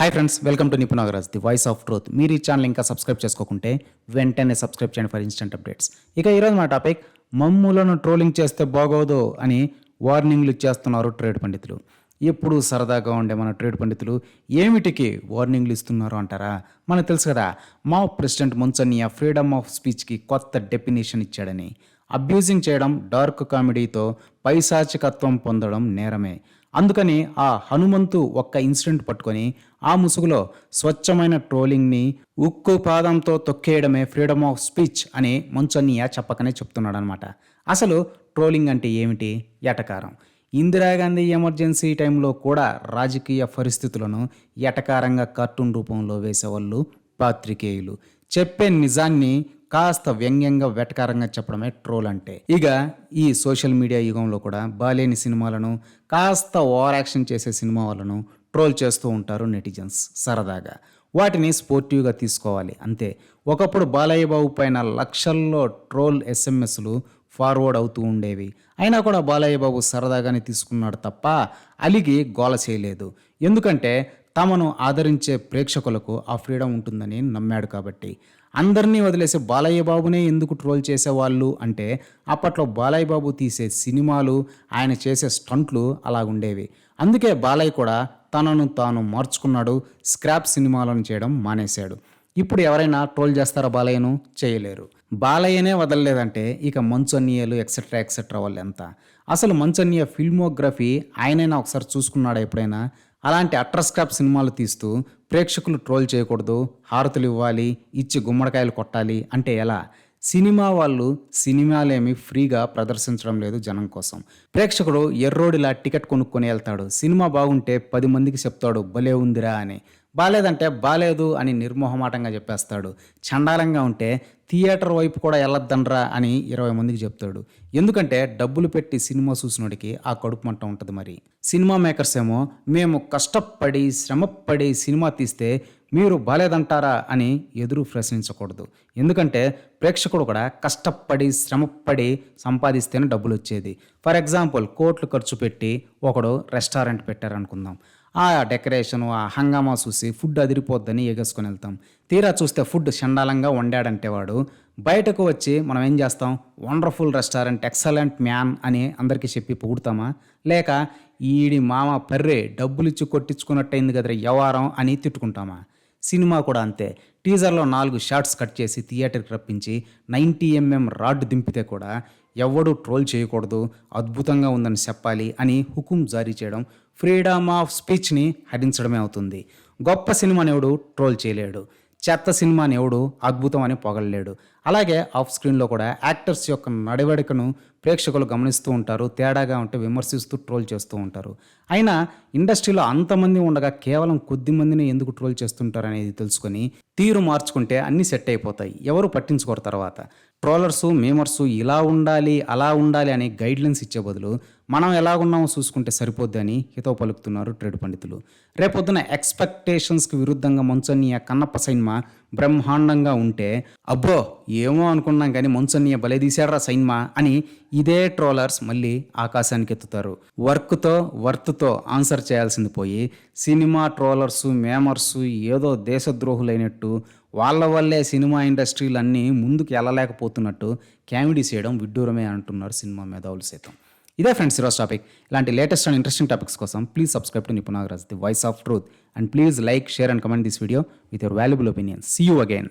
Hi friends welcome to Nipunagaraj the voice of truth మీరు ఈ channel ఇంకా subscribe చేసుకోకుంటే వెంటనే సబ్స్క్రైబ్ చేయండి ఫర్ ఇన్స్టెంట్ అప్డేట్స్ ఇక ఈరోజు మా టాపిక్ మమ్ములను ట్రోలింగ్ చేస్తే బాగోదు అని వార్నింగ్లు ఇచ్చేస్తున్నారు ట్రేడ్ పండితులు. ఎప్పుడు సరదాగా ఉండే మన ట్రేడ్ పండితులు ఏమిటికి వార్నింగ్లు ఇస్తున్నారు అంటారా? మనకు తెలుసు కదా మా ప్రెసిడెంట్ మున్సన్యా ఫ్రీడమ్ ఆఫ్ స్పీచ్కి కొత్త డెఫినేషన్ ఇచ్చాడని. అబ్యూజింగ్ చేయడం డార్క్ కామెడీతో పైశాచికత్వం పొందడం నేరమే. అందుకని ఆ హనుమంతు ఒక్క ఇన్సిడెంట్ పట్టుకొని ఆ ముసుగులో స్వచ్ఛమైన ట్రోలింగ్ని ఉక్కు పాదంతో తొక్కేయడమే ఫ్రీడమ్ ఆఫ్ స్పీచ్ అని మంచన్నయ్య చెప్పకనే చెప్తున్నాడు అనమాట అసలు ట్రోలింగ్ అంటే ఏమిటి? ఎటకారం. ఇందిరాగాంధీ ఎమర్జెన్సీ టైంలో కూడా రాజకీయ పరిస్థితులను ఎటకారంగా కార్టూన్ రూపంలో వేసేవాళ్ళు పాత్రికేయులు. చెప్పే నిజాన్ని కాస్త వ్యంగ్యంగా వెటకారంగా చెప్పడమే ట్రోల్ అంటే. ఇక ఈ సోషల్ మీడియా యుగంలో కూడా బాలేని సినిమాలను కాస్త ఓవర్ యాక్షన్ చేసే సినిమా వాళ్ళను ట్రోల్ చేస్తూ ఉంటారు నెటిజన్స్ సరదాగా. వాటిని స్పోర్టివ్గా తీసుకోవాలి అంతే. ఒకప్పుడు బాలయ్య బాబు పైన లక్షల్లో ట్రోల్ ఎస్ఎంఎస్లు ఫార్వర్డ్ అవుతూ ఉండేవి. అయినా కూడా బాలయ్య బాబు సరదాగానే తీసుకున్నాడు తప్ప అలిగి గోల చేయలేదు. ఎందుకంటే తమను ఆదరించే ప్రేక్షకులకు ఆ ఫ్రీడమ్ ఉంటుందని నమ్మాడు కాబట్టి. అందరినీ వదిలేసి బాలయ్య బాబునే ఎందుకు ట్రోల్ చేసేవాళ్ళు అంటే అప్పట్లో బాలయ్య బాబు తీసే సినిమాలు ఆయన చేసే స్టంట్లు అలాగుండేవి. అందుకే బాలయ్య కూడా తనను తాను మార్చుకున్నాడు స్క్రాప్ సినిమాలను చేయడం మానేశాడు. ఇప్పుడు ఎవరైనా ట్రోల్ చేస్తారా బాలయ్యను? చేయలేరు. బాలయ్యనే వదలలేదంటే ఇక మంచన్నీయలు ఎక్సెట్రా ఎక్సెట్రా వాళ్ళు ఎంత అసలు మంచన్నీయ ఫిల్మోగ్రఫీ ఆయనైనా ఒకసారి చూసుకున్నాడా ఎప్పుడైనా? అలాంటి అట్రస్క్రాప్ సినిమాలు తీస్తూ ప్రేక్షకులు ట్రోల్ చేయకూడదు హారతులు ఇవ్వాలి ఇచ్చి గుమ్మడికాయలు కొట్టాలి అంటే ఎలా? సినిమా వాళ్ళు సినిమాలేమి ఫ్రీగా ప్రదర్శించడం లేదు జనం కోసం. ప్రేక్షకుడు ఎర్రోడిలా టికెట్ కొనుక్కొని వెళ్తాడు. సినిమా బాగుంటే పది మందికి చెప్తాడు భలే ఉందిరా అని. బాలేదంటే బాలేదు అని నిర్మోహమాటంగా చెప్పేస్తాడు. చండాలంగా ఉంటే థియేటర్ వైపు కూడా వెళ్ళొద్దండ్రా అని ఇరవై మందికి చెప్తాడు. ఎందుకంటే డబ్బులు పెట్టి సినిమా చూసినోడికి ఆ కడుపు మంట ఉంటుంది మరి. సినిమా మేకర్స్ ఏమో మేము కష్టపడి శ్రమపడి సినిమా తీస్తే మీరు బాలేదంటారా? అని ఎదురు ప్రశ్నించకూడదు. ఎందుకంటే ప్రేక్షకుడు కూడా కష్టపడి శ్రమపడి సంపాదిస్తేనే డబ్బులు వచ్చేది. ఫర్ ఎగ్జాంపుల్ కోట్లు ఖర్చు పెట్టి ఒకడు రెస్టారెంట్ పెట్టారనుకుందాం. ఆ డెకరేషను ఆ హంగామా చూసి ఫుడ్ అదిరిపోద్దని ఎగేసుకొని వెళ్తాం. తీరా చూస్తే ఫుడ్ చండాలంగా వండాడంటే వాడు. బయటకు వచ్చి మనం ఏం చేస్తాం? వండర్ఫుల్ రెస్టారెంట్ ఎక్సలెంట్ మ్యాన్ అని అందరికీ చెప్పి పొగుడతామా? లేక ఈడి మామ పర్రే డబ్బులిచ్చి కొట్టించుకున్నట్టయింది కదరా వ్యవహారం అని తిట్టుకుంటామా? సినిమా కూడా అంతే. టీజర్లో నాలుగు షార్ట్స్ కట్ చేసి థియేటర్కి రప్పించి నైంటీ ఎంఎం రాడ్ దింపితే కూడా ఎవడు ట్రోల్ చేయకూడదు అద్భుతంగా ఉందని చెప్పాలి అని హుకుం జారీ చేయడం ఫ్రీడమ్ ఆఫ్ స్పీచ్ని హరించడమే అవుతుంది. గొప్ప సినిమాని ఎవడు ట్రోల్ చేయలేడు. చెత్త సినిమాని ఎవడు అద్భుతం అని పొగలలేడు అలాగే ఆఫ్ స్క్రీన్లో కూడా యాక్టర్స్ యొక్క నడవడికను ప్రేక్షకులు గమనిస్తూ ఉంటారు తేడాగా ఉంటే విమర్శిస్తూ ట్రోల్ చేస్తూ ఉంటారు. అయినా ఇండస్ట్రీలో అంతమంది ఉండగా కేవలం కొద్ది మందిని ఎందుకు ట్రోల్ చేస్తుంటారు అనేది తెలుసుకొని తీరు మార్చుకుంటే అన్నీ సెట్ అయిపోతాయి. ఎవరు పట్టించుకోరు తర్వాత. ట్రోలర్సు మేమర్సు ఇలా ఉండాలి అలా ఉండాలి అని గైడ్లైన్స్ ఇచ్చే బదులు మనం ఎలాగున్నామో చూసుకుంటే సరిపోద్ది అని హితవు పలుకుతున్నారు ట్రేడ్ పండితులు. రేపొద్దున ఎక్స్పెక్టేషన్స్కి విరుద్ధంగా మంచన్నీయ కన్నప్ప సైన్మా బ్రహ్మాండంగా ఉంటే అబ్బో ఏమో అనుకున్నాం కానీ మంచన్నీయ బలే తీశాడ్రా సైన్మా అని ఇదే ట్రోలర్స్ మళ్ళీ ఆకాశానికి ఎత్తుతారు. వర్క్తో వర్త్తో ఆన్సర్ చేయాల్సింది పోయి సినిమా ట్రోలర్సు మేమర్సు ఏదో దేశద్రోహులైనట్టు వాళ్ళ వల్లే సినిమా ఇండస్ట్రీలన్నీ ముందుకు వెళ్ళలేకపోతున్నట్టు కామెడీ చేయడం విడ్డూరమే అంటున్నారు సినిమా మేధావులు సైతం. ఇదే ఫ్రెండ్స్ ఈరోజు టాపిక్. ఇలాంటి లేటెస్ట్ అండ్ ఇంట్రెస్టింగ్ టాపిక్స్ కోసం please subscribe to Nipunagaraj the voice of truth. And please like share and comment this video with your valuable opinion see you again